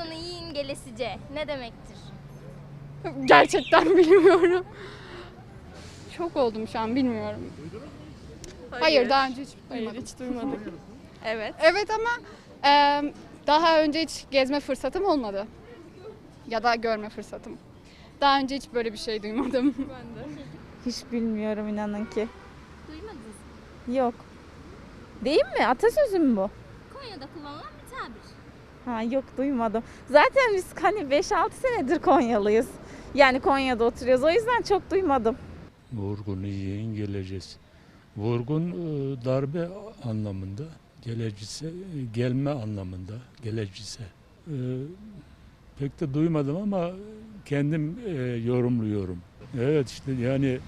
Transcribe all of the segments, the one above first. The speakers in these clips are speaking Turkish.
Vurgunu yiyin gelesice ne demektir? Gerçekten bilmiyorum. Çok oldum şu an bilmiyorum. Hayır, daha önce hiç duymadım. hiç duymadık. evet. Evet ama e, daha önce hiç gezme fırsatım olmadı. Ya da görme fırsatım. Daha önce hiç böyle bir şey duymadım. Hiç bilmiyorum inanın ki. Duymadınız mı? Yok. Değil mi? Atasözü mü bu? Konya'da kullanılan bir tabir. Ha yok duymadım. Zaten biz hani 5-6 senedir Konyalıyız. Yani Konya'da oturuyoruz. O yüzden çok duymadım. Vurgun yiyin geleceğiz. Vurgun e, darbe anlamında, gelecise e, gelme anlamında, gelecise. E, Pek de duymadım ama kendim e, yorumluyorum. Evet işte yani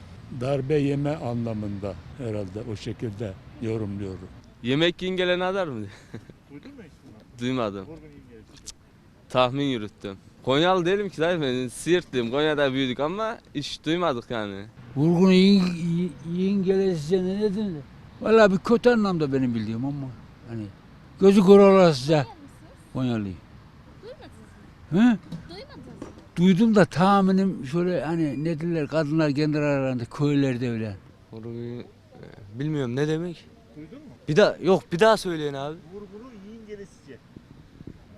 darbe yeme anlamında herhalde o şekilde yorumluyorum. Yemek yiyin gelene kadar mı? Duydun mu hiç? Duymadım. Tahmin yürüttüm. Konyalı değilim ki zaten ben Siirtliyim. Konya'da büyüdük ama hiç duymadık yani. Vurgun yiyin, yiyin gelesice ne dedin? Valla bir kötü anlamda benim bildiğim ama hani gözü kör olasıca Konyalıyım. Duymadınız mı? Hı? Duymadınız mı? Duydum da tahminim şöyle hani ne derler kadınlar kendi aralarında köylerde öyle. Vurgun bilmiyorum ne demek? Duydun mu? Bir daha yok bir daha söyleyin abi. Vurgunu.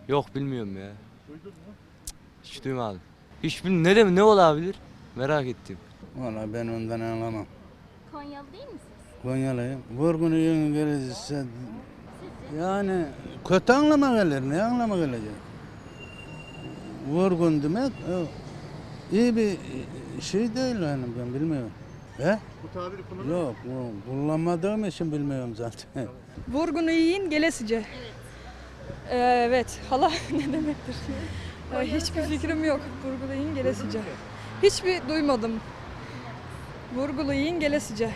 Yok bilmiyorum ya. Duydun mu? Hiç duymadım. Hiç bilmiyorum ne demek ne olabilir? Merak ettim. Valla ben ondan anlamam. Konyalı değil misiniz? Konyalıyım. Vurgunu yiyin gelirse yani kötü anlama gelir. Ne anlama gelecek? Vurgun demek iyi bir şey değil yani ben bilmiyorum. He? Bu tabiri kullanıyor Yok kullanmadığım için bilmiyorum zaten. Vurgunu yiyin gelesice. Evet. Evet. Hala ne demektir? Ee, hiçbir fikrim yok. Vurgulu yiyin gelesice. Hiçbir duymadım. Vurgulu yiyin gelesice.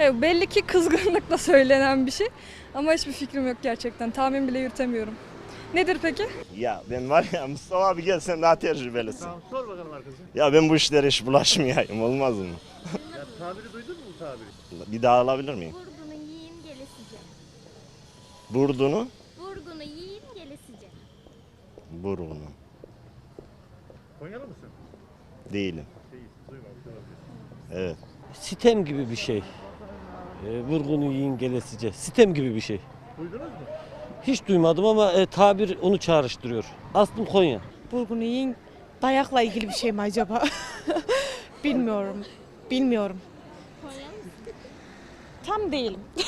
Evet, belli ki kızgınlıkla söylenen bir şey. Ama hiçbir fikrim yok gerçekten. Tahmin bile yürütemiyorum. Nedir peki? Ya ben var ya Mustafa abi gel sen daha tecrübelisin. Tamam sor bakalım arkadaşım. Ya ben bu işlere hiç bulaşmayayım olmaz mı? Ya tabiri duydun mu bu tabiri? Bir daha alabilir miyim? Vurgunu yiyin gelesice. Burdunu. Burunu. Konyalı mısın? Değilim. Değilsin. Duymamış olabilirsin. Evet. Sitem gibi bir şey. E, vurgunu yiyin gelesice. Sitem gibi bir şey. Duydunuz mu? Hiç duymadım ama e, tabir onu çağrıştırıyor. Aslım Konya. Vurgunu yiyin dayakla ilgili bir şey mi acaba? Bilmiyorum. Bilmiyorum. Tam değilim.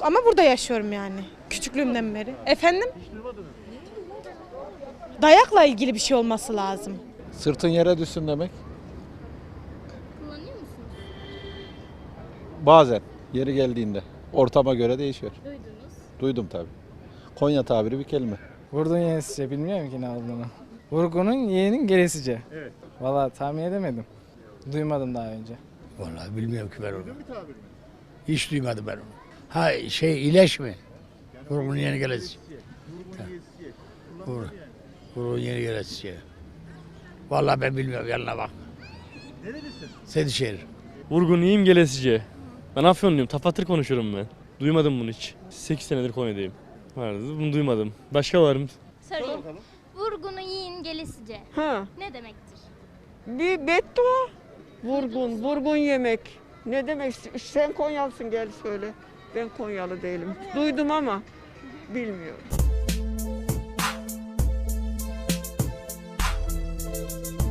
Ama burada yaşıyorum yani. Küçüklüğümden beri. Efendim? Hiç duymadınız mı? Dayakla ilgili bir şey olması lazım. Sırtın yere düşsün demek. Kullanıyor musunuz? Bazen yeri geldiğinde. Ortama göre değişiyor. Duydunuz. Duydum tabii. Konya tabiri bir kelime. Vurdun yenisice bilmiyorum ki ne olduğunu. Vurgunun yeğenin gelesice. Evet. Valla tahmin edemedim. Duymadım daha önce. Vallahi bilmiyorum ki ben onu. Duydun bir tabir mi? Hiç duymadım ben onu. Ha şey ileş mi? Vurgun yeni gelesice. Vurgun gelesice. Vurgun yeni gelesice. Vallahi ben bilmiyorum yanına bak. Nerelisin? Sedişehir. Vurgun yiyeyim gelesice. Ben Afyonluyum. Tafatır konuşurum ben. Duymadım bunu hiç. 8 senedir Konya'dayım. Vardı. Bunu duymadım. Başka var mı? Sor Sorayım. Vurgunu yiyin gelesice. Ha, Ne demektir? bir beddua. Vurgun, vurgun yemek. Ne demek? Sen Konyalısın gel söyle. Ben Konyalı değilim. Duydum ama bilmiyorum. you